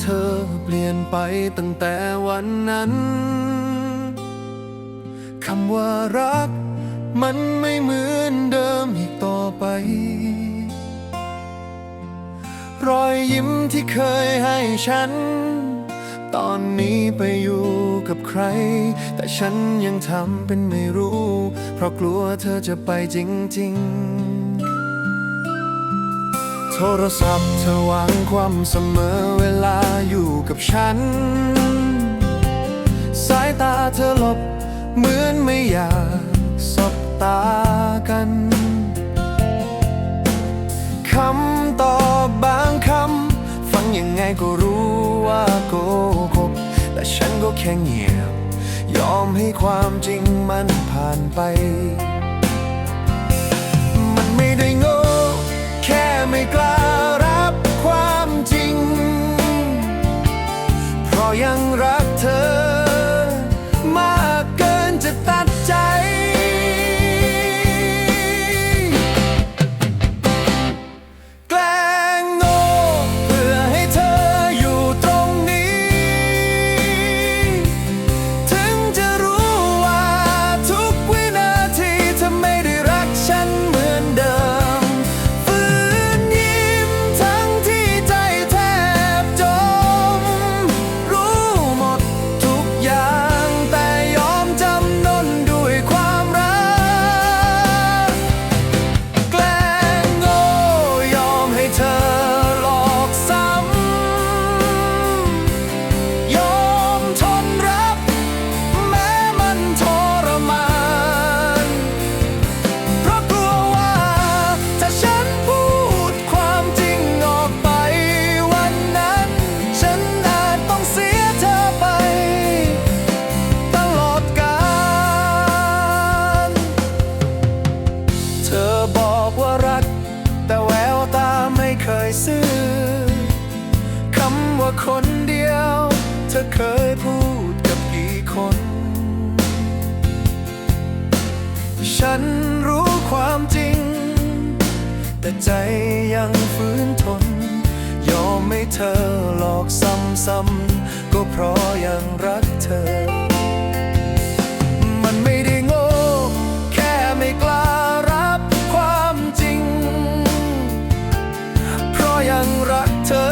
เธอเปลี่ยนไปตั้งแต่วันนั้น คำว่ารัก มันไม่เหมือนเดิมอีกต่อไป รอยยิ้มที่เคยให้ฉัน ตอนนี้ไปอยู่กับใคร แต่ฉันยังทำเป็นไม่รู้ เพราะกลัวเธอจะไปจริง ๆ โทรศัพท์เธอวางความเสมอเวลาอยู่กับฉัน สายตาเธอหลบเหมือนไม่อยากสบตากันคำตอบบางคำฟังยังไงก็รู้ว่าโกหกแต่ฉันก็แค่เงียบ ยอมให้ความจริงมันผ่านไป ฉันรู้ความจริง แต่ใจยังฝืนทน ยอมให้เธอหลอกซ้ำๆก็เพราะยังรักเธอ มันไม่ได้โง่ แค่ไม่กล้ารับความจริง เพราะยังรักเธอ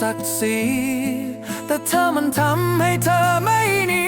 ศักดิ์ศรีแต่เธอมันทำให้เธอไม่หนี